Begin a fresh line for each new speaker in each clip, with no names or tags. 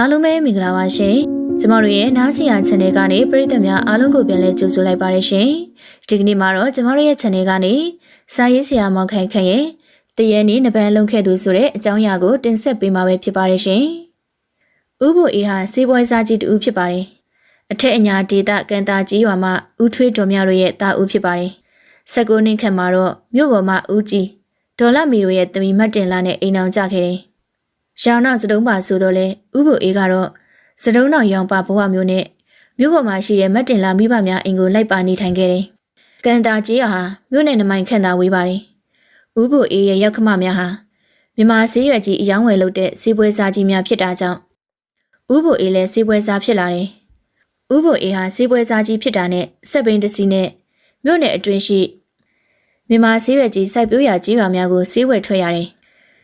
အားလုံးပဲမင်္ဂလာပါရှင်ကျမတို့ရဲ့နားချီယာ channel ကနေပရိသတ်များအားလုံးကိုပြန်လဲကြိုဆိုလိုက်ပါရရှင်ဒီကနေ့မှာတော့ကျမတို့ရဲ့ channel ကနေစာရေးဆရာမောင်ခိုင်ခန့်ရဲ့တရဲနေ့နပန်းလုံးခဲ့သူဆိုတဲ့အကြောင်းအရာကိုတင်ဆက်ပေးမှာပဲဖြစ်ပါရရှင်ဥပုအေဟာစေးပွဲစားကြီးတူဖြစ်ပါတယ်အထက်အညာဒေတာကန်တာကြီးရွာမှာဦးထွေးတော်များတို့ရဲ့တာဦးဖြစ်ပါတယ်၁၉နှစ်ခန့်မှာတော့မြို့ပေါ်မှာဦးကြီးဒေါ်လာမီတို့ရဲ့တမီမတ်တင်လာနဲ့အိမ်အောင်ကြခဲ့တယ် ရောင်နာစတုံးပါဆိုတော့လေဥပုအေကတော့စတုံးတော်ရောင်ပါဘဝမျိုးနဲ့မြို့ပေါ်မှာရှိတဲ့မတ်တင်လာမိဘများအိမ်ကိုလိုက်ပါနေထိုင်ခဲ့တယ်ကန်တာကြီးဟာမြို့နယ်နမိုင်ခန့်သာဝေးပါတယ်ဥပုအေရဲ့ရောက်ခမများဟာမြန်မာဈေးရွက်ကြီးအယောင်းဝယ်လုပ်တဲ့ဈေးပွဲစားကြီးများဖြစ်တာကြောင့်ဥပုအေလည်းဈေးပွဲစားဖြစ်လာတယ်ဥပုအေဟာဈေးပွဲစားကြီးဖြစ်တာနဲ့စက်ပိန်တစီနဲ့မြို့နယ်အတွင်းရှိမြန်မာဈေးရွက်ကြီးစိုက်ပျိုးရာကြီးရွာများကိုဈေးဝယ်ထွက်ရတယ်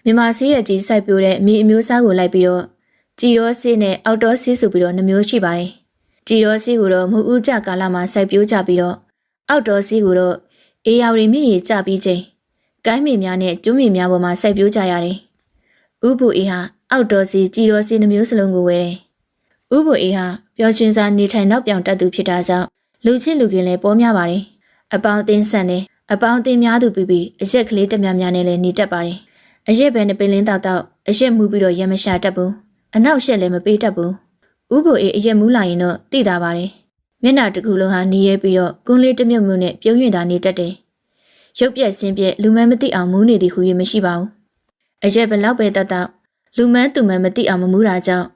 မြန်မာဈေးရွက်ကြီးစိုက်ပျိုးတဲ့အမီအမျိုးအစားကိုလိုက်ပြီးတော့ကြည်ရောဆေးနဲ့အောက်တော့ဆေးဆိုပြီးတော့နှမျိုးရှိပါတယ်ကြည်ရောဆေးကိုတော့မူဦးကြကာလမှာစိုက်ပျိုးကြပြီးတော့အောက်တော့ဆေးကိုတော့အေယာရီမြင့်ရီကြပြီးချိန်ကိုင်းမီများနဲ့ကျူးမီများပေါ်မှာစိုက်ပျိုးကြရတယ်ဥပုအေဟာအောက်တော့ဆေးကြည်ရောဆေးနှမျိုးစလုံးကိုဝယ်တယ်ဥပုအေဟာပျော်ရွှင်စွာနေထိုင်နောက်ပြောင်တတ်သူဖြစ်တာကြောင့်လူချင်းလူခင်လည်းပေါ်များပါတယ်အပေါင်းအသင်းဆန်တယ်အပေါင်းအသင်းများသူပြီးပြီးအရက်ကလေးတများများနဲ့လည်းနေတတ်ပါတယ် အရက်ပဲနဲ့ပင်လင်းတောက်တောက်အရက်မှုပြီးတော့ရမရှာတတ်ဘူးအနောက်ရှက်လည်းမပေးတတ်ဘူးဥပုအေးအရက်မူးလာရင်တော့သိတာပါတယ်မျက်နှာတစ်ခုလုံးဟာနေရဲပြီးတော့ကွန်းလေးတစ်မြုပ်မြုပ်နဲ့ပြုံးရွင်တာနေတတ်တယ်ရုပ်ပြက်ဆင်းပြက်လူမန်းမသိအောင်မူးနေသည်ဟူ၍မရှိပါဘူးအရက်ဘလောက်ပဲတတ်တော့လူမန်းသူမန်းမသိအောင်မမူးတာကြောင့်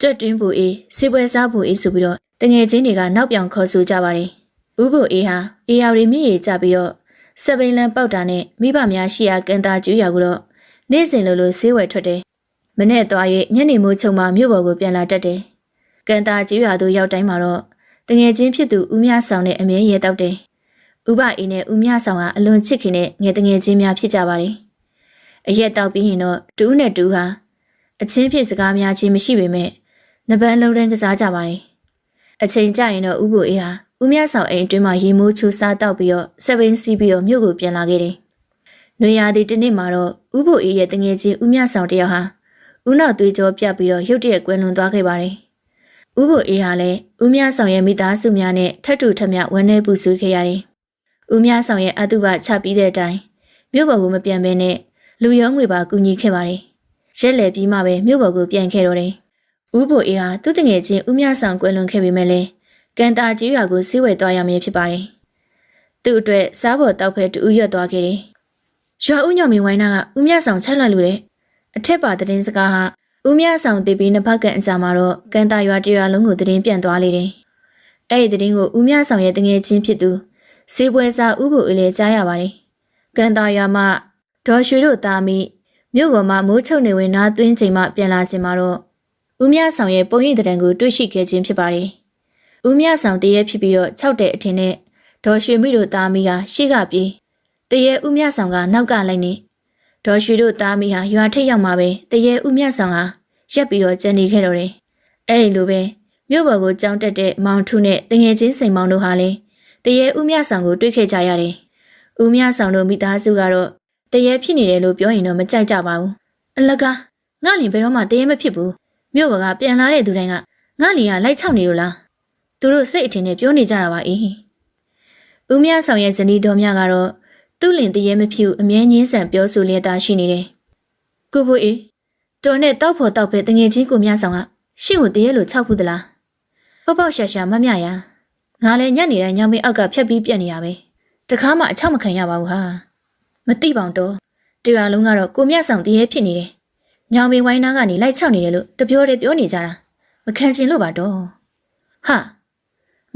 ကြွတ်တွင်းပူအေးစေပွဲစားပူအေးဆိုပြီးတော့တငယ်ချင်းတွေကနောက်ပြောင်ခေါ်ဆိုကြပါတယ်ဥပုအေးဟာအေယာရီမြင့်ရီကြပြီးတော့စပိန်လန်ပေါက်တာနဲ့မိဘများရှိရာကန်တာကျွေးရကိုတော့ နေ့စဉ်လိုလိုဈေးဝယ်ထွက်တယ်။မနေ့သွား၍ညနေမိုးချုံမှမြို့ပေါ်ကိုပြန်လာတတ်တယ်။ကန်တာကျွေးရသို့ရောက်တိုင်းမှာတော့တငယ်ချင်းဖြစ်သူဦးမြဆောင်နဲ့အမြဲရဲတောက်တယ်။ဥပအေးနဲ့ဦးမြဆောင်ဟာအလွန်ချစ်ခင်တဲ့ငယ်တငယ်ချင်းများဖြစ်ကြပါတယ်။အရက်တောက်ပြီးရင်တော့တူးနဲ့တူးဟာအချင်းဖြစ်စကားများချင်းမရှိပေမဲ့နပန်းလုံးတန်းကစားကြပါတယ်။အချိန်ကျရင်တော့ဥပုအေးဟာဦးမြဆောင်အိမ်အတွင်းမှာရေမိုးချူစားတောက်ပြီးတော့ဆက်ဘင်းစီးပြီးတော့မြို့ကိုပြန်လာခဲ့တယ်။ နွေရာသီတစ်နေ့မှာတော့ဥပုအေးရဲ့တငယ်ချင်းဦးမြဆောင်တယောက်ဟာဦးနောက်သွေးကြောပြတ်ပြီးတော့ရုတ်တရက်ကွယ်လွန်သွားခဲ့ပါတယ်။ဥပုအေးဟာလည်းဦးမြဆောင်ရဲ့မိသားစုများနဲ့ထပ်တူထပ်မြဝမ်းနည်းပူဆွေးခဲ့ရတယ်။ဦးမြဆောင်ရဲ့အတုပချပြီးတဲ့အတိုင်းမြို့ပေါ်ကိုမပြန်ဘဲနဲ့လူရောငွေပါကူညီခဲ့ပါတယ်။ရက်လေပြီးမှပဲမြို့ပေါ်ကိုပြန်ခဲ့တော့တယ်။ဥပုအေးဟာသူ့တငယ်ချင်းဦးမြဆောင်ကွယ်လွန်ခဲ့ပေမဲ့လည်းကန်တာကြီးရွာကိုစီးဝယ်သွားရမည်ဖြစ်ပါတယ်။သူ့အတွက်စားဖို့တောက်ဖဲတူရွတ်သွားခဲ့တယ်။ ရွာဦးညောင်မင်းဝိုင်းနာကဦးမြဆောင်ချက်လိုက်လို့တဲ့အထက်ပါသတင်းစကားဟာဦးမြဆောင်တည်ပြီးနှစ်ဖက်ကန်အကြမှာတော့ကန်တာရွာတရွာလုံးကိုသတင်းပြန်သွားလေတယ်။အဲ့ဒီသတင်းကိုဦးမြဆောင်ရဲ့တငယ်ချင်းဖြစ်သူစေပွဲစားဥပုအေးလည်းကြားရပါတယ်။ကန်တာရွာမှာဒေါ်ရွှေတို့သားမိမြို့ပေါ်မှာမိုးချုပ်နေဝင်နားသွင်းချိန်မှပြန်လာစင်မှာတော့ဦးမြဆောင်ရဲ့ပုံရိပ်တဲ့တံကိုတွေ့ရှိခဲ့ခြင်းဖြစ်ပါတယ်။ဦးမြဆောင်တရဲဖြစ်ပြီးတော့၆တဲ့အထင်နဲ့ဒေါ်ရွှေမိတို့သားမိဟာရှေ့ကပြေး တရဲဦးမြဆောင်ကနောက်ကလိုက်နေဒေါ်ရွှေတို့သားမိဟာရွာထိပ်ရောက်မှာပဲတရဲဦးမြဆောင်ဟာရက်ပြီးတော့ကြံနေခဲ့တော့တယ်။အဲ့ဒီလိုပဲမြို့ပေါ်ကိုကြောင်းတက်တဲ့မောင်ထုနဲ့တငယ်ချင်းစိန်မောင်တို့ဟာလည်းတရဲဦးမြဆောင်ကိုတွေ့ခဲ့ကြရတယ်။ဦးမြဆောင်တို့မိသားစုကတော့တရဲဖြစ်နေတယ်လို့ပြောရင်တော့မကြိုက်ကြပါဘူး။အလကားငါလင်ဘယ်တော့မှတရဲမဖြစ်ဘူး။မြို့ပေါ်ကပြန်လာတဲ့သူတိုင်းကငါလင်ကလိုက်ချောက်နေလို့လား။သူတို့စိတ်အထင်နဲ့ပြောနေကြတာပါအေး။ဦးမြဆောင်ရဲ့ဇနီးတော်မြကတော့ သူ့လင်တရဲမဖြစ်ဘူးအမြဲညင်းဆန်ပြောဆိုလျက်သားရှိနေတယ်။ကိုဖို့အေးတော်နဲ့တောက်ဖို့တောက်ပဲတငယ်ချင်းကိုမြဆောင်ကရှင့်ကိုတရဲလို့ခြောက်ဖူးသလား။ပေါက်ပေါက်ရှာရှာမမြရငါလည်းညနေတိုင်းညောင်မင်းအောက်ကဖြတ်ပြီးပြက်နေရပဲ။တခါမှအချောက်မခံရပါဘူးဟာ။မတိပောင်တော့တရားလုံးကတော့ကိုမြဆောင်တရဲဖြစ်နေတယ်။ညောင်မင်းဝိုင်းနာကနေလိုက်ချောက်နေတယ်လို့တပြောတယ်ပြောနေကြတာ။မခံချင်လို့ပါတော့။ဟာ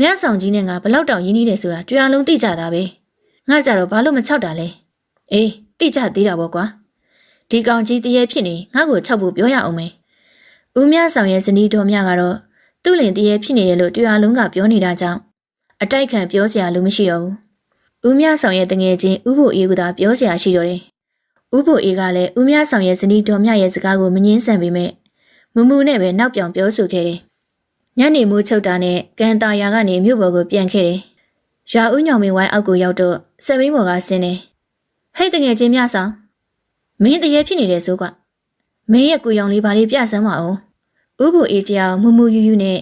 မြဆောင်ကြီးနဲ့ငါဘလောက်တောင်ရင်းနှီးတယ်ဆိုတာတရားလုံးသိကြတာပဲ။ ငါကြတော့ဘာလို့မချောက်တာလဲ။အေးသိကြသေးတာပေါ့ကွာ။ဒီကောင်ကြီးတရဲဖြစ်နေငါ့ကိုချောက်ဖို့ပြောရအောင်မယ်။ဦးမြဆောင်ရဲ့ဇနီးတော်မြကတော့သူ့လင်တရဲဖြစ်နေတယ်လို့တရားလုံးကပြောနေတာကြောင့်အတိုက်ခံပြောစရာလူမရှိတော့ဘူး။ဦးမြဆောင်ရဲ့တငယ်ချင်းဥဖို့အေးကသာပြောစရာရှိတော့တယ်။ဥဖို့အေးကလည်းဦးမြဆောင်ရဲ့ဇနီးတော်မြရဲ့စကားကိုမငင်းဆန်ပေမဲ့မမူနဲ့ပဲနောက်ပြောင်ပြောဆိုခဲ့တယ်။ညနေမိုးချုပ်တာနဲ့ကန်တာယာကနေမြို့ပေါ်ကိုပြန်ခဲ့တယ်။ ရွာဦးညောင်မင်းဝိုင်းအောက်ကိုရောက်တော့စက်ဘင်းပေါ်ကဆင်းတယ်။ဟဲ့တငယ်ချင်းမြဆောင်မင်းတရေဖြစ်နေတယ်ဆိုကွမင်းရဲ့ကိုရောင်လေးဘာလေးပြဆမ်းပါအောင်ဥပုအေးကြောင်မူမူယူယူနဲ့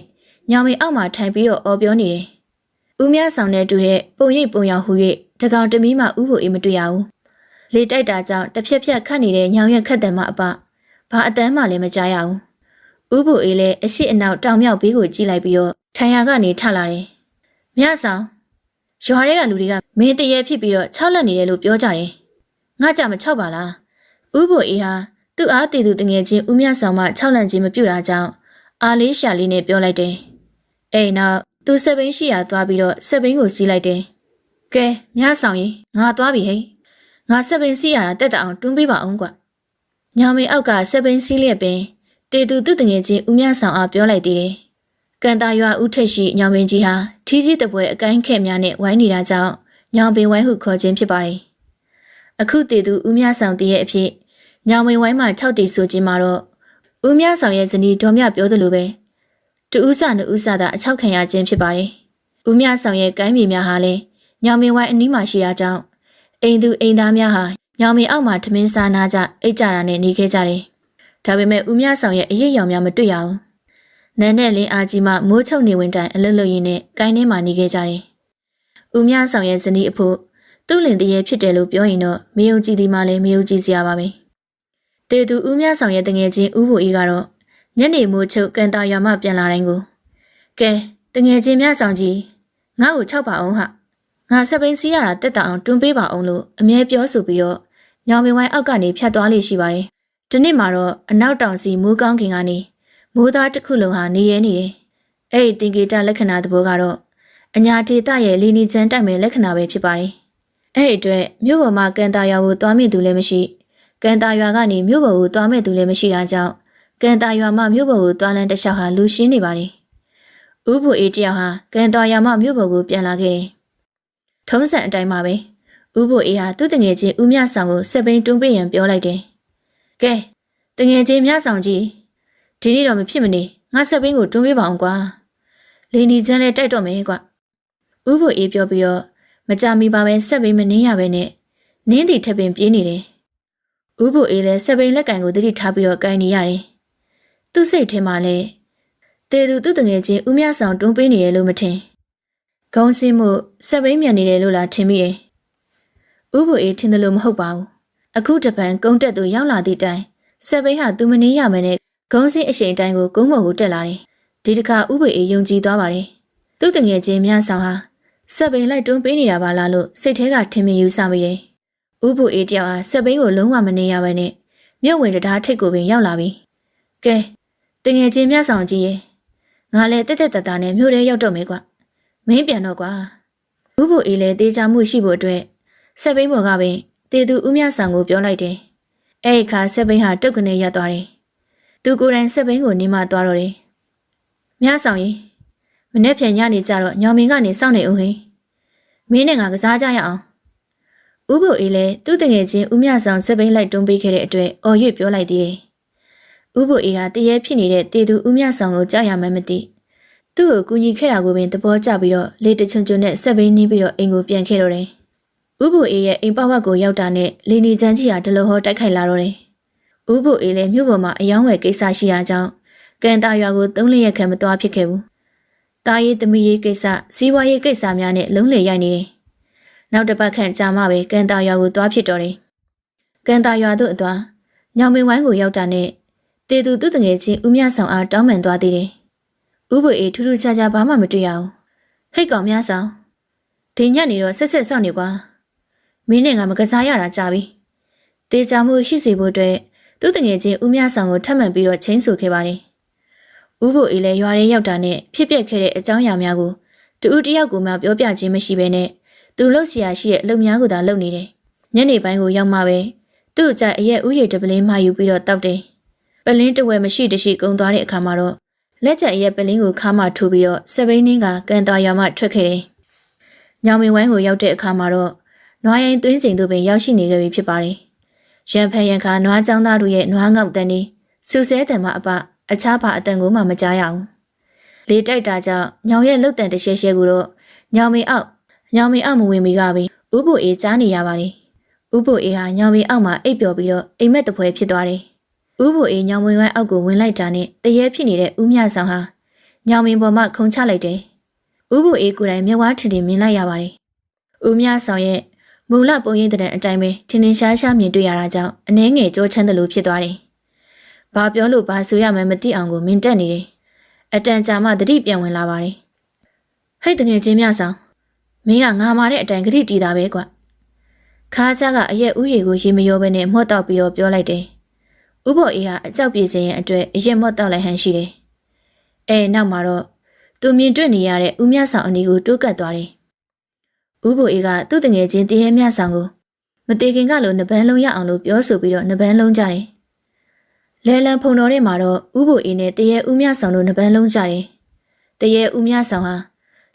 ညောင်မင်းအောက်မှာထိုင်ပြီးတော့အော်ပြောနေတယ်။ဦးမြဆောင်တဲ့တူတဲ့ပုံရိပ်ပုံရောင်ဟူ၍တကောင်တမီးမှဥပုအေးမတွေ့ရဘူး။လေတိုက်တာကြောင့်တစ်ဖြက်ဖြက်ခတ်နေတဲ့ညောင်ရက်ခတ်တယ်မှအပဘာအတန်းမှလည်းမကြားရဘူး။ဥပုအေးလည်းအရှိအနောက်တောင်မြောက်ဘေးကိုကြည့်လိုက်ပြီးတော့ထိုင်ရကနေထလာတယ်။မြဆောင် ရွာထဲကလူတွေကမင်းတရေဖြစ်ပြီးတော့ခြောက်လက်နေတယ်လို့ပြောကြတယ်။ငါကြမခြောက်ပါလား။ဥပုအေးဟာသူ့အားတည်သူတငယ်ချင်းဦးမြဆောင်မှခြောက်လန့်ခြင်းမပြုတာကြောင့်အားလေးရှာလေးနဲ့ပြောလိုက်တယ်။အဲ့နောက်သူစက်ဘင်းရှိရာသွားပြီးတော့စက်ဘင်းကိုစီးလိုက်တယ်။ကဲမြဆောင်ရင်ငါသွားပြီဟဲ့။ငါစက်ဘင်းစီးရတာတက်တအောင်တွန်းပေးပါအောင်ကွ။ညောင်မင်းအောက်ကစက်ဘင်းစီးလျက်ပင်တေသူသူ့တငယ်ချင်းဦးမြဆောင်အားပြောလိုက်သေးတယ်။ ကန်တာရွာဦးထက်ရှိညောင်မင်းကြီးဟာထီးကြီးတပွဲအကိုင်းခက်များနဲ့ဝိုင်းနေတာကြောင့်ညောင်ပင်ဝိုင်းဟုခေါ်ခြင်းဖြစ်ပါတယ်။အခုတေသူဦးမြဆောင်တည်းရဲ့အဖြစ်ညောင်ပင်ဝိုင်းမှာ6တီဆိုခြင်းမှာတော့ဦးမြဆောင်ရဲ့ဇနီးဒေါ်မြပြောသလိုပဲတူဦးစနဦးစသာအချောက်ခံရခြင်းဖြစ်ပါတယ်။ဦးမြဆောင်ရဲ့ကိုင်းမြေများဟာလည်းညောင်ပင်ဝိုင်းအနီးမှာရှိတာကြောင့်အိမ်သူအိမ်သားများဟာညောင်ပင်အောက်မှာထမင်းစားနာကြအိတ်ကြတာနဲ့နေခဲ့ကြတယ်။ဒါပေမဲ့ဦးမြဆောင်ရဲ့အရေးရောင်များမတွေ့ရဘူး။ နန်းနဲ့လင်းအားကြီးမှမိုးချုပ်နေဝင်တိုင်အလွတ်လွတ်ရင်းနဲ့ကိုင်းထဲမှာနေခဲ့ကြတယ်။ဦးမြဆောင်ရဲ့ဇနီးအဖို့သူ့လင်တရေဖြစ်တယ်လို့ပြောရင်တော့မယုံကြည်သည်မှလည်းမယုံကြည်စရာပါပဲ။တေသူဦးမြဆောင်ရဲ့တငယ်ချင်းဦးဘူအေးကတော့ညနေမိုးချုပ်ကန်တာရွာမှပြန်လာတိုင်းကိုကဲတငယ်ချင်းမြဆောင်ကြီးငါ့ကို၆ပါအောင်ဟာငါဆက်ပိန်စီးရတာတက်တာအောင်တွန်းပေးပါအောင်လို့အမြဲပြောဆိုပြီးတော့ညောင်ပင်ဝိုင်းအောက်ကနေဖြတ်သွားလိမ့်ရှိပါတယ်။ဒီနေ့မှာတော့အနောက်တောင်စီမိုးကောင်းခင်ကနေ မိုးသားတစ်ခုလုံးဟာနေရဲနေတယ်။အဲ့ဒီတင်ကေတလက္ခဏာသဘောကတော့အညာဒေတာရဲ့လီနီချန်တိုက်မဲ့လက္ခဏာပဲဖြစ်ပါတယ်။အဲ့ဒီအတွက်မြို့ပေါ်မှာကန်တာရွာကိုသွားမိသူလည်းမရှိကန်တာရွာကနေမြို့ပေါ်ကိုသွားမဲ့သူလည်းမရှိတာကြောင့်ကန်တာရွာမှမြို့ပေါ်ကိုသွားလန်းတစ်လျှောက်ဟာလူရှင်းနေပါတယ်။ဥပုအေးတယောက်ဟာကန်တာရွာမှမြို့ပေါ်ကိုပြန်လာခဲ့တယ်။ထုံးစံအတိုင်းပါပဲ။ဥပုအေးဟာသူ့တငယ်ချင်းဦးမြဆောင်ကိုစက်ပိန်တွန်းပေးရန်ပြောလိုက်တယ်။ကဲတငယ်ချင်းမြဆောင်ကြီး ဒီနေ့တော့မဖြစ်မနေငါစက်ပိန်ကိုတွန်းပေးပါအောင်ကွာ။လင်းဒီချမ်းလဲတိုက်တော့မယ်ကွာ။ဥပုအေးပြောပြီးတော့မကြမီပါပဲစက်ပိန်မနှင်းရပဲနဲ့နင်းတီထပ်ပင်ပြေးနေတယ်။ဥပုအေးလည်းစက်ပိန်လက်ကင်ကိုတတိထားပြီးတော့ကိုင်နေရတယ်။သူ့စိတ်ထဲမှာလည်းတေသူသူ့တငယ်ချင်းဦးမြဆောင်တွန်းပေးနေရလို့မထင်။ခေါင်းစင်းမှုစက်ပိန်မြန်နေတယ်လို့လားထင်မိတယ်။ဥပုအေးထင်တယ်လို့မဟုတ်ပါဘူး။အခုတပံကုန်းတက်သူရောက်လာသည့်တိုင်စက်ပိန်ဟာသူမနှင်းရမယ်နဲ့ ခေါင်းစင်းအရှိန်တိုင်းကိုကုန်းပေါ်ကိုတက်လာတယ်။ဒီတစ်ခါဥပုအေးယုံကြည်သွားပါတယ်။သူ့တငယ်ချင်းမြဆောင်ဟာစက်ပိန်လိုက်တွန်းပေးနေတာပါလားလို့စိတ်ထဲကထင်မြင်ယူဆမိတယ်။ဥပုအေးတယောက်ဟာစက်ပိန်ကိုလုံးဝမနေရဘဲနဲ့မြုပ်ဝင်တရားထိတ်ကိုပင်ရောက်လာပြီ။ကဲတငယ်ချင်းမြဆောင်ကြီးရဲ့ငါလည်းတက်တက်တတာနဲ့မြို့ထဲရောက်တော့မယ်ကွ။မင်းပြန်တော့ကွာ။ဥပုအေးလည်းတေးချမှုရှိဖို့အတွက်စက်ပိန်ပေါ်ကပင်တေသူဦးမြဆောင်ကိုပြောလိုက်တယ်။အဲ့ဒီခါစက်ပိန်ဟာတုတ်ကနေရပ်သွားတယ်။ သူကိုယ်တိုင်စက်ပိန်ကိုနေမှသွားတော့တယ်။မြဆောင်ကြီးမနေ့ပြန်ညနေကြတော့ညောင်မင်းကနေစောင့်နေဦးဟိမင်းနဲ့ငါကစားကြရအောင်ဥပုအေးလည်းသူ့တငယ်ချင်းဦးမြဆောင်စက်ပိန်လိုက်တွန်းပေးခဲ့တဲ့အတွက်အော်ရွေ့ပြောလိုက်သေးတယ်ဥပုအေးဟာတရေဖြစ်နေတဲ့တေသူဦးမြဆောင်ကိုကြားရမှမသိသူ့ကိုကူညီခဲ့တာကိုပင်သဘောကျပြီးတော့လေတချွန်ချွန်နဲ့စက်ပိန်နှင်းပြီးတော့အိမ်ကိုပြန်ခဲ့တော့တယ်ဥပုအေးရဲ့အိမ်ပဝက်ကိုရောက်တာနဲ့လီနီချန်းကြီးဟာဒလဟောတိုက်ခိုက်လာတော့တယ် ဥပုအေးလည်းမြို့ပေါ်မှာအယောင်းဝယ်ကိစ္စရှိရာကြောင့်ကန်တာရွာကိုသုံးလရက်ခံမသွားဖြစ်ခဲ့ဘူးတာရေးသမီးရေးကိစ္စစီးပွားရေးကိစ္စများနဲ့လုံးလေရိုက်နေတယ်။နောက်တစ်ပတ်ခန့်ကြာမှပဲကန်တာရွာကိုသွားဖြစ်တော့တယ်။ကန်တာရွာသို့အသွားညောင်မင်းဝိုင်းကိုရောက်တာနဲ့တေသူသူ့တငယ်ချင်းဦးမြဆောင်အားတောင်းပန်သွားသေးတယ်။ဥပွေအေးထူးထူးခြားခြားဘာမှမတွေ့ရဘူး။ဟိတ်ကောင်များဆောင်ဒီညနေတော့ဆက်ဆက်စောင့်နေကွာ။မင်းနဲ့ငါမကစားရတာကြာပြီ။တေချာမှုရှိစေဖို့အတွက် သူ့တငယ်ချင်းဦးမြဆောင်ကိုထပ်မံပြီးတော့ချင်းဆိုခဲ့ပါတယ်။ဥဖို့အေးလည်းရွာထဲရောက်တာနဲ့ဖြစ်ပျက်ခဲ့တဲ့အကြောင်းအရာများကိုတူဦးတယောက်ကိုမှပြောပြခြင်းမရှိဘဲနဲ့သူလှုပ်ရှားရှိတဲ့အလုပ်များကိုသာလုပ်နေတယ်။ညနေပိုင်းကိုရောက်မှပဲသူ့အကြိုက်အရက်ဥယျာဉ်တပလင်းမှယူပြီးတော့တောက်တယ်။ပလင်းတဝဲမရှိတရှိကုံသွားတဲ့အခါမှာတော့လက်ချက်အရက်ပလင်းကိုခါမှထိုးပြီးတော့စပိန်နှင်းကကန်တာရွာမှထွက်ခဲ့တယ်။ညောင်မင်ဝိုင်းကိုရောက်တဲ့အခါမှာတော့နွားရင်သွင်းချိန်တို့ပင်ရောက်ရှိနေခဲ့ပြီဖြစ်ပါတယ်။ ရန်ဖန်ရန်ခါနွားចောင်းသားတို့ရဲ့နွားငေါက်တန်းဒီစူဆဲတံမအပအခြားဘာအတန်ကိုမှမကြားရအောင်လေတိုက်တာကြောင့်ညောင်ရဲ့လှုပ်တန်တရှဲရှဲကိုတော့ညောင်မင်းအောက်ညောင်မင်းအောက်မဝင်မီကပင်ဥပုအေးကြားနေရပါလေဥပုအေးဟာညောင်မင်းအောက်မှာအိပ်ပျော်ပြီးတော့အိမ်မက်တပွဲဖြစ်သွားတယ်ဥဘိုအေးညောင်မင်းဝိုင်းအောက်ကိုဝင်လိုက်တာနဲ့တရေဖြစ်နေတဲ့ဦးမြဆောင်ဟာညောင်မင်းပေါ်မှခုန်ချလိုက်တယ်။ဥဘိုအေးကိုယ်တိုင်မျက်ဝါးထင်ထင်မြင်လိုက်ရပါတယ်။ဦးမြဆောင်ရဲ့ မူလပုံရိပ်တဲ့အတိုင်းပဲထင်ထင်ရှားရှားမြင်တွေ့ရတာကြောင့်အနှဲငယ်ကြောချမ်းတယ်လို့ဖြစ်သွားတယ်။ဘာပြောလို့ဘာဆိုရမှန်းမသိအောင်ကိုမင်တက်နေတယ်။အတန်ကြာမှတတိပြန်ဝင်လာပါတယ်။ဟဲ့တငယ်ချင်းမြဆောင်မင်းကငါမာတဲ့အတိုင်းဂရိတီးတာပဲကွ။ခါးချကအရက်ဥရီကိုရေမရောပဲနဲ့မှော့တော့ပြီးတော့ပြောလိုက်တယ်။ဥဘော်အေးဟာအကြောက်ပြေစင်ရဲ့အတွက်အရက်မော့တော့လိုက်ဟန်ရှိတယ်။အဲနောက်မှာတော့သူမြင်တွေ့နေရတဲ့ဦးမြဆောင်အနီကိုတိုးကပ်သွားတယ်။ ဥဘော်အေးကသူ့တငယ်ချင်းတရေမြဆောင်ကိုမတေခင်ကလိုနှပန်းလုံးရအောင်လို့ပြောဆိုပြီးတော့နှပန်းလုံးကြတယ်။လဲလံဖုံတော်ထဲမှာတော့ဥဘော်အေးနဲ့တရေဦးမြဆောင်တို့နှပန်းလုံးကြတယ်။တရေဦးမြဆောင်ဟာ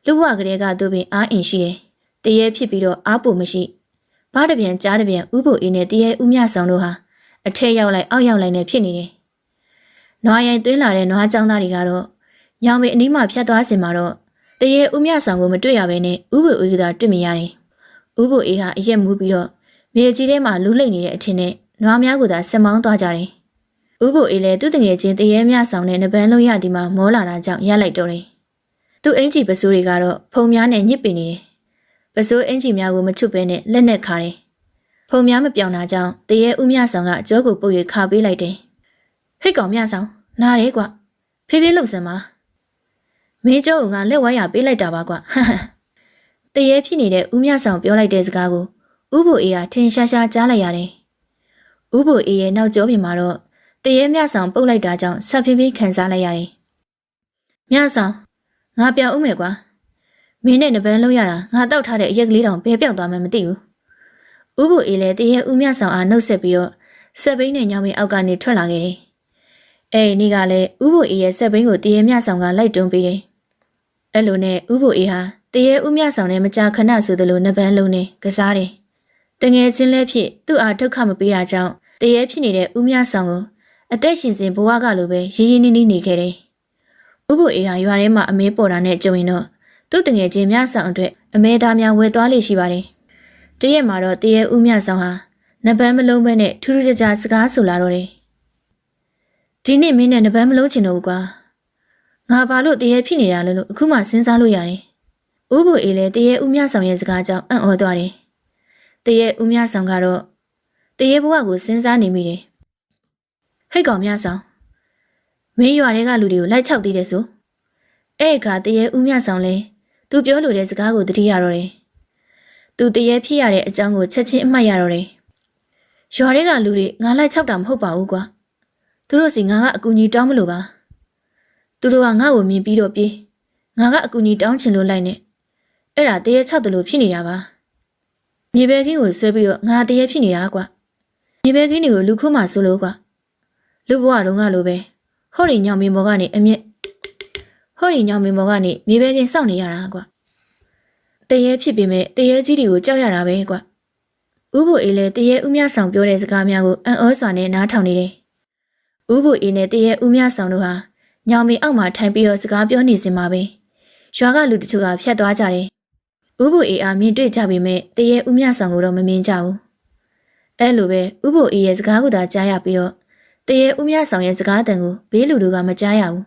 လူဘဝကလေးကသူပင်အားအင်ရှိတယ်။တရေဖြစ်ပြီးတော့အားပူမရှိ။ဘားတပြန်ကြားတပြန်ဥဖို့အေးနဲ့တရေဦးမြဆောင်တို့ဟာအထက်ရောက်လိုက်အောက်ရောက်လိုက်နဲ့ဖြစ်နေတယ်။နွားရိုင်သွင်းလာတဲ့နွားចောင်းသားတွေကတော့ညောင်မေအနီးမှဖြတ်သွားစင်မှာတော့ တရေဦးမြဆောင်ကိုမတွေ့ရဘဲနဲ့ဥဖို့အေးကသာတွေ့မြင်ရတယ်။ဥဖို့အေးဟာအရက်မူးပြီးတော့မြေကြီးထဲမှာလူးလိမ့်နေတဲ့အထင်နဲ့နွားများကသာဆက်မောင်းသွားကြတယ်။ဥဖို့အေးလည်းသူ့တငယ်ချင်းတရေမြဆောင်နဲ့နပန်းလုံးရသည်မှာမောလာတာကြောင့်ရလိုက်တော့တယ်။သူ့အင်ကြီးပစိုးတွေကတော့ဖုံများနဲ့ညစ်ပင်နေတယ်။ပစိုးအင်ကြီးများကိုမချွတ်ဘဲနဲ့လက်နဲ့ခါတယ်။ဖုံများမပြောင်တာကြောင့်တရေဦးမြဆောင်ကအကျောကိုပုတ်၍ခါပေးလိုက်တယ်။ဟိတ်ကောင်မြဆောင်နားရဲကွ။ဖေးဖေးလှုပ်စမ်းပါ။ မင်းကျောကလက်ဝါးရပေးလိုက်တာပါကွ။ဟဟ။တရေဖြစ်နေတဲ့ဦးမြဆောင်ပြောလိုက်တဲ့စကားကိုဥဖို့အေးကထင်ရှားရှားကြားလိုက်ရတယ်။ဥဖို့အေးရဲ့နောက်ကျောပြင်မှာတော့တရေမြဆောင်ပုတ်လိုက်တာကြောင့်ဆက်ဖေးဖေးခံစားလိုက်ရတယ်။မြဆောင်ငါပြောင်းဦးမယ်ကွာမင်းနဲ့နပန်းလုံးရတာငါတောက်ထားတဲ့အရက်ကလေးတောင်ဘယ်ပြောက်သွားမှမသိဘူးဥပုအေးလည်းတရေဦးမြဆောင်အားနှုတ်ဆက်ပြီးတော့ဆက်ဘိန်းနဲ့ညောင်မင်းအောက်ကနေထွက်လာခဲ့တယ်အဲ့ဒီနေ့ကလည်းဥပုအေးရဲ့ဆက်ဘိန်းကိုတရေမြဆောင်ကလိုက်တွန်းပေးတယ် အဲ့လိုနဲ့ဥပုအေးဟာတရေဦးမြဆောင်နဲ့မကြာခဏဆိုသလိုနပန်းလုံးနဲ့ကစားတယ်တငယ်ချင်းလည်းဖြစ်သူ့အားဒုက္ခမပေးတာကြောင့်တရေဖြစ်နေတဲ့ဦးမြဆောင်ကိုအသက်ရှင်စဉ်ဘဝကလိုပဲရင်းရင်းနှီးနှီးနေခဲ့တယ်ဥပုအေးဟာရွာထဲမှာအမဲပေါ်တာနဲ့ကြုံရင်တော့သူ့တငယ်ချင်းမြဆောင်အတွက်အမဲသားများဝယ်သွားလိမ့်ရှိပါတယ်။တရက်မှာတော့တရေဦးမြဆောင်ဟာနပန်းမလုံးပဲနဲ့ထူးထူးခြားခြားစကားဆိုလာတော့တယ်။ဒီနေ့မင်းနဲ့နပန်းမလုံးချင်တော့ဘူးကွာ။ ငါဘာလို့တရေဖြစ်နေတာလဲလို့အခုမှစဉ်းစားလို့ရတယ်။ဥပုအေးလည်းတရေဦးမြဆောင်ရဲ့စကားကြောင့်အံ့ဩသွားတယ်။တရေဦးမြဆောင်ကတော့တရေဘဝကိုစဉ်းစားနေမိတယ်။ဟိတ်ကောင်မြဆောင်မင်းရွာတွေကလူတွေကိုလိုက်ချောက်သေးတယ်ဆိုအဲ့အခါတရေဦးမြဆောင်လဲသူပြောလိုတဲ့စကားကိုတတိရတော့တယ်သူတရေဖြစ်ရတဲ့အကြောင်းကိုချက်ချင်းအမှတ်ရတော့တယ်ရွာတွေကလူတွေငါလိုက်ချောက်တာမဟုတ်ပါဘူးကွာသူတို့စီငါကအကူကြီးတောင်းမလို့ပါ သူတို့ကငါ့ကိုမြင်ပြီးတော့ပြေးငါကအကူကြီးတောင်းချင်လို့လိုက်နေအဲ့ဒါတရေချောက်တယ်လို့ဖြစ်နေတာပါမြေပဲခင်းကိုဆွဲပြီးတော့ငါတရေဖြစ်နေတာကွာမြေပဲခင်းတွေကိုလူခုမှဆိုလို့ကွာလူဘဝတုန်းကလိုပဲဟော်ရီညောင်မင်းဘောကနေအမြင့်ဟော်ရီညောင်မင်းဘောကနေမြေပဲကင်းစောင့်နေရတာကွာတရေဖြစ်ပေမဲ့တရေကြီးတွေကိုကြောက်ရတာပဲကွာဥဖို့အေးလည်းတရေဥမြဆောင်ပြောတဲ့စကားများကိုအံ့ဩစွာနဲ့နားထောင်နေတယ်ဥဖို့အေးနဲ့တရေဥမြဆောင်တို့ဟာ ညောင်မင်းအောက်မှာထိုင်ပြီးတော့စကားပြောနေစင်မှာပဲရွာကလူတချို့ကဖြတ်သွားကြတယ်ဥဖို့အေးအားမြင်တွေ့ကြပေမဲ့တရေဥမြဆောင်ကိုတော့မမြင်ကြဘူးအဲ့လိုပဲဥဖို့အေးရဲ့စကားကိုသာကြားရပြီးတော့တရေဦးမြဆောင်ရဲ့စကားတန်ကိုဘေးလူတို့ကမကြားရဘူး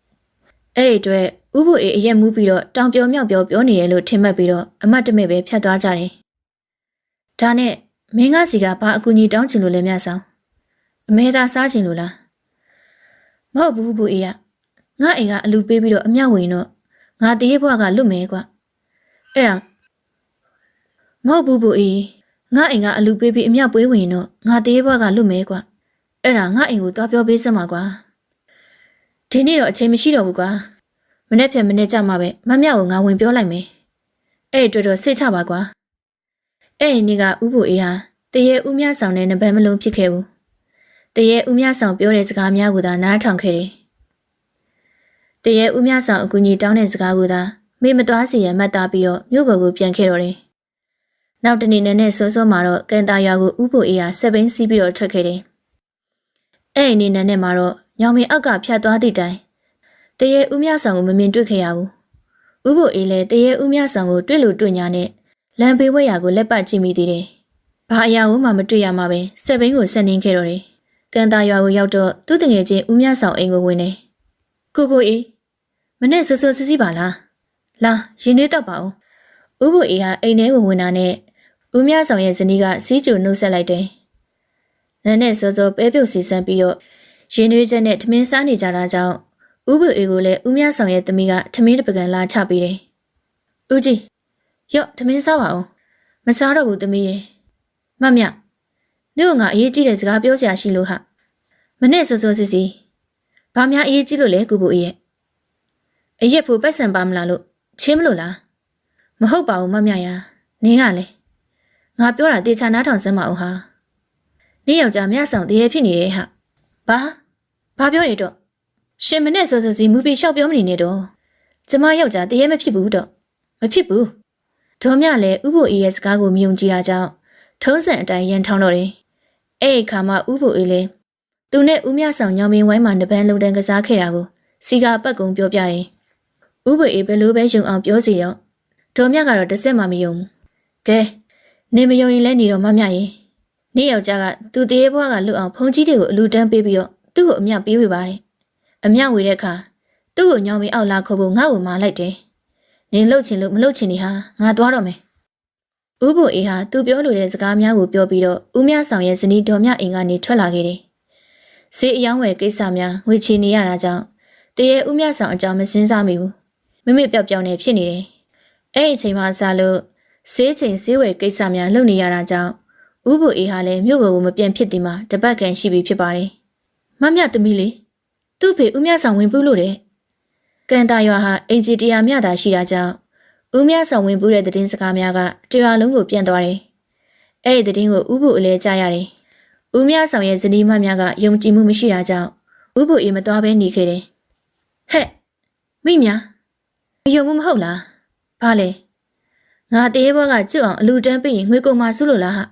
။အဲ့ဒီအတွက်ဥပုအေးအရက်မူးပြီးတော့တောင်ပြောမြောက်ပြောပြောနေတယ်လို့ထင်မှတ်ပြီးတော့အမတ်တမဲ့ပဲဖြတ်သွားကြတယ်။ဒါနဲ့မင်းကစီကဘာအကူကြီးတောင်းချင်လို့လဲမြဆောင်။အမဲသာစားချင်လို့လား။ မဟုတ်ဘူးဘူးအေးရ။ငါအိမ်ကအလူပေးပြီးတော့အမြောက်ဝင်တော့ငါတရေဘွားကလွတ်မယ်ကွာ။အဲ့ဒါမဟုတ်ဘူးဘူးအေးငါအိမ်ကအလူပေးပြီးအမြောက်ပွေးဝင်တော့ငါတရေဘွားကလွတ်မယ်ကွာ။အဲ့ဒါငါအိမ်ကိုသွားပြောပေးစမ်းပါကွာဒီနေ့တော့အချိန်မရှိတော့ဘူးကွာမနေ့ဖြန်မနေ့ကြမှာပဲမမြောက်ကိုငါဝင်ပြောလိုက်မယ်အဲ့အတွက်တော့စိတ်ချပါကွာအဲ့ဒီနေ့ကဥဖို့အေးဟာတရေဥမြဆောင်တဲ့နဘန်မလုံးဖြစ်ခဲ့ဘူး တရေဥမြဆောင်ပြောတဲ့စကားများကိုသာနားထောင်ခဲ့တယ်တရေဥမြဆောင်အကူကြီးတောင်းတဲ့စကားကိုသာမေမသွားစီရမှတ်သားပြီးတော့မြို့ပေါ်ကိုပြန်ခဲ့တော့တယ်နောက်တနေ့နဲ့စောစောမှာတော့ကန်တာရွာကိုဥဖို့အေးဟာဆက်ဘင်းစီးပြီးတော့ထွက်ခဲ့တယ်အဲ့ဒီနေ့နဲ့မှာတော့ညောင်မင်းအောက်ကဖြတ်သွားသည့်တိုင်တရေဦးမြဆောင်ကိုမမြင်တွေ့ခဲ့ရဘူး။ဥဖို့အေးလည်းတရေဦးမြဆောင်ကိုတွေ့လို့တွေ့ညာနဲ့လမ်းဘေးဝဲရာကိုလက်ပတ်ကြည့်မိသေးတယ်။ဘာအရာမှမတွေ့ရမှာပဲစက်ဘင်းကိုဆက်နှင်းခဲ့တော့တယ် ကန်တာရွာကိုရောက်တော့သူ့တငယ်ချင်းဦးမြဆောင်အိမ်ကိုဝင်နေကိုဖိုအေးမနဲ့ဆွဆွစစ်စစ်ပါလားလာရင်နှွေးတော့ပါဦးဦးဖိုအေးဟာအိမ်ထဲကိုဝင်လာနဲ့ဦးမြဆောင်ရဲ့ဇနီးကစီးကျူနှုတ်ဆက်လိုက်တယ်နန်းနဲ့စောစောပဲပြုတ်စီစမ်းပြီးတော့ရင်နှွေးချက်နဲ့ထမင်းစားနေကြတာကြောင့်ဦးဖိုအေးကိုလည်းဦးမြဆောင်ရဲ့သမီးကထမင်းတစ်ပကံလာချပေးတယ်ဦးကြီးရော့ထမင်းစားပါဦးမစားတော့ဘူးသမီးရဲ့မတ် မြနေ့ကငါအရေးကြီးတဲ့စကားပြောစရာရှိလို့ဟာမနဲ့စောစောစစ်စီဘာများအရေးကြီးလို့လဲကူဖို့အေးရဲ့အရက်ဖို့ပတ်စံပါမလားလို့ချင်းမလို့လားမဟုတ်ပါဘူးမတ်မြရာနင်းကလည်းငါပြောတာတေချာနားထောင်စမ်းမအောင်ဟာနေ့ယောက်ျားမြဆောင်တရေဖြစ်နေတယ်ဟာဘာဘာပြောနေတော့ရှင်မနဲ့စောစောစီမူပြီးရှောက်ပြောမနေနဲ့တော့ကျမယောက်ျားတရေမဖြစ်ဘူးတော့မဖြစ်ဘူးဒေါ်မြလည်းဥဖို့အေးရဲ့စကားကိုမြုံကြည့်တာကြောင့်ထုံးစံအတိုင်းရန်ထောင်းတော့တယ် အဲ့ဒီခါမှဥဖို့အေးလည်းသူနဲ့ဦးမြဆောင်ညောင်မင်းဝိုင်းမှာနှပန်းလုံတန်းကစားခဲ့တာကိုစီကာပတ်ကုံပြောပြတယ်ဥဖို့အေးဘယ်လိုပဲယုံအောင်ပြောစီတော့ဒေါ်မြကတော့တစ်စက်မှမယုံဘူးကဲနေမယုံရင်လည်းနေတော့မမြရင်နေ့ယောက်ျားကသူတရေဘွားကလွတ်အောင်ဖုန်ကြီးတွေကိုအလူတန်းပေးပြီးတော့သူ့ကိုအမြပေးဝေပါတယ်အမြဝေတဲ့အခါသူ့ကိုညောင်မင်းအောက်လာခေါ်ဖို့ငါ့ကိုမာလိုက်တယ်နင်လှုပ်ချင်လို့မလှုပ်ချင်နေဟာငါသွားတော့မယ် ဥပုအေးဟာသူပြောလိုတဲ့စကားများကိုပြောပြီးတော့ဦးမြဆောင်ရဲ့ဇနီးတော်မြအိမ်ကနေထွက်လာခဲ့တယ်ဈေးအယောင်းဝယ်ကိစ္စများငွေချေနေရတာကြောင့်တရေဦးမြဆောင်အကြောင်းမစင်းစားမိဘူးမိမိပျောက်ပျောက်နေဖြစ်နေတယ်အဲ့ဒီအချိန်မှစလို့ဈေးချိန်ဈေးဝယ်ကိစ္စများလုပ်နေရတာကြောင့်ဥပုအေးဟာလည်းမြို့ပေါ်ကိုမပြန် ဖြစ်ဒီမှာတပတ်ကန်ရှိပြီဖြစ်ပါတယ်မမြသမီးလေးသူ့ဖေဦးမြဆောင်ဝင်ပူးလို့တဲ့ကန်တာရွာဟာအင်ဂျီတရာမြတာရှိတာကြောင့် ဦးမြဆောင်ဝင်ပူးတဲ့သတင်းစကားများကတရွာလုံးကိုပြန့်သွားတယ်အဲ့ဒီသတင်းကိုဥပုအလဲကြားရတယ်ဦးမြဆောင်ရဲ့ဇနီးမများကယုံကြည်မှုမရှိတာကြောင့်ဥပုအေးမသွားဘဲနေခဲ့တယ်ဟဲ့မိမြမယုံမှုမဟုတ်လားဘာလဲငါတေးဘွားကကျွတ်အောင်အလူတန်းပေးရင်ငွေကုန်မှစုလို့လားဟာ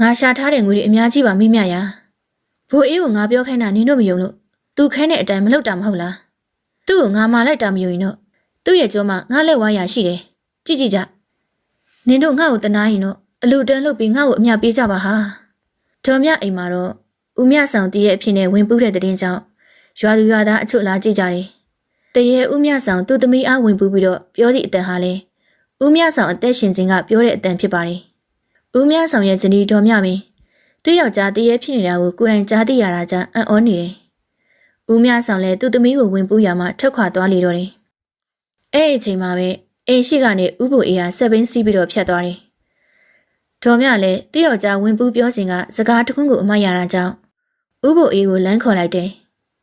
ငါရှာထားတဲ့ငွေတွေအများကြီးပါမိမြရာဘိုးအေးကိုငါပြောခိုင်းတာနင်တို့မယုံလို့သူခိုင်းတဲ့အတိုင်းမလုပ်တာမဟုတ်လားသူ့ကိုငါမာလိုက်တာမယုံရင်တော့ သူ့ရဲ့ကြောမှာငါလက်ဝါးရရှိတယ်ကြည့်ကြည့်ကြနင်တို့ငါ့ကိုတနာရင်တော့အလူတန်းလုပ်ပြီးငါ့ကိုအမြပေးကြပါဟာဒေါ်မြအိမ်မှာတော့ဦးမြဆောင်တည့်ရဲ့အဖြစ်နဲ့ဝင်ပူးတဲ့တဲ့တင်ကြောင့်ရွာသူရွာသားအချို့လာကြည့်ကြတယ်တရေဦးမြဆောင်သူ့သမီးအားဝင်ပူးပြီးတော့ပြောသည့်အတန်ဟာလဲဦးမြဆောင်အသက်ရှင်ခြင်းကပြောတဲ့အတန်ဖြစ်ပါတယ်ဦးမြဆောင်ရဲ့ဇနီးတော်မြမင်းသူ့ယောက်ျားတရေဖြစ်နေတာကိုကိုယ်တိုင်ကြားသိရတာကြောင့်အံ့ဩနေတယ်ဦးမြဆောင်လည်းသူ့သမီးကိုဝင်ပူးရမှထွက်ခွာသွားလေတော့တယ် အဲ့ဒီအချိန်မှာပဲအိမ်ရှိကနေဥပုအေးဟာဆက်ဘင်းစီးပြီးတော့ဖြတ်သွားတယ်။ဒေါ်မြလည်းတယောက်ကြားဝင်ပူးပြောစဉ်ကစကားတစ်ခုကိုအမတ်ရတာကြောင့်ဥပုအေးကိုလမ်းခေါ်လိုက်တယ်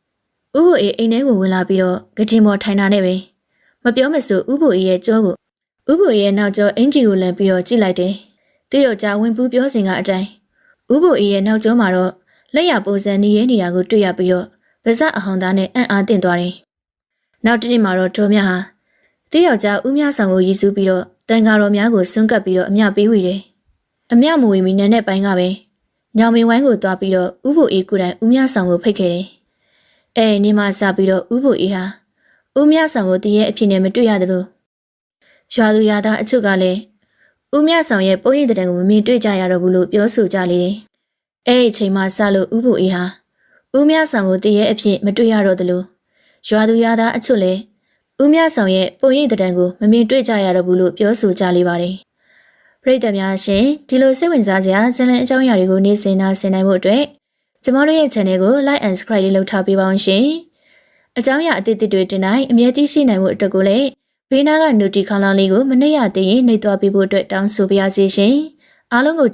။ဥပုအေးအိမ်ထဲကိုဝင်လာပြီးတော့ကကြင်ပေါ်ထိုင်တာနဲ့ပဲမပြောမစို့ဥပုအေးရဲ့ကြောကိုဥပုအေးရဲ့နောက်ကျောအင်ဂျီကိုလမ်းပြီးတော့ကြည့်လိုက်တယ်။တယောက်ကြားဝင်ပူးပြောစဉ်ကအတိုင်းဥပုအေးရဲ့နောက်ကျောမှာတော့လက်ရပုံစံနေရနေတာကိုတွေ့ရပြီးတော့ဗဇက်အဟောင်းသားနဲ့အံ့အားသင့်သွားတယ်။နောက်တစ်နေ့မှာတော့ဒေါ်မြဟာ တယောက်ကြားဦးမြဆောင်ကိုရည်စူးပြီးတော့တန်ဃာတော်များကိုဆွန့်ကပ်ပြီးတော့အမြပေးဝေတယ်။အမြမဝေမီနန်းတဲ့ပိုင်းကပဲညောင်မင်းဝိုင်းကိုသွားပြီးတော့ဥဖို့အေးကိုယ်တိုင်ဦးမြဆောင်ကိုဖိတ်ခဲ့တယ်။အဲနေမှစပြီးတော့ဥဖို့အေးဟာဦးမြဆောင်ကိုတည်းရဲ့အဖြစ်နဲ့မတွေ့ရသလိုရွာသူရွာသားအချို့ကလည်းဦးမြဆောင်ရဲ့ပုံရိပ်တဲ့ကိုမမြင်တွေ့ကြရတော့ဘူးလို့ပြောဆိုကြလေတယ်။အဲအချိန်မှစလို့ဥဖို့အေးဟာဦးမြဆောင်ကိုတည်းရဲ့အဖြစ်မတွေ့ရတော့သလိုရွာသူရွာသားအချို့လည်း ဦးမြဆောင်ရဲ့ပုံရိပ်တံကိုမမြင်တွေ့ကြရတော့ဘူးလို့ပြောဆိုကြလေပါတယ်။ပရိသတ်များရှင်ဒီလိုစိတ်ဝင်စားစရာဇာတ်လမ်းအကြောင်းအရာတွေကိုနေ့စဉ်နာဆင်နိုင်မှုအတွက်ကျမတို့ရဲ့ channel ကို like and subscribe လေးလုပ်ထားပေးပါအောင်ရှင်။အကြောင်းအရာအသစ်တွေတင်တိုင်းအမြဲတမ်းရှိနိုင်မှုအတွက်ကိုလည်းဘေးနားက notification လေးကိုမနှိပ်ရသေးရင်နှိပ်သွားပေးဖို့အတွက်တောင်းဆိုပါရစေရှင်။အားလုံးကို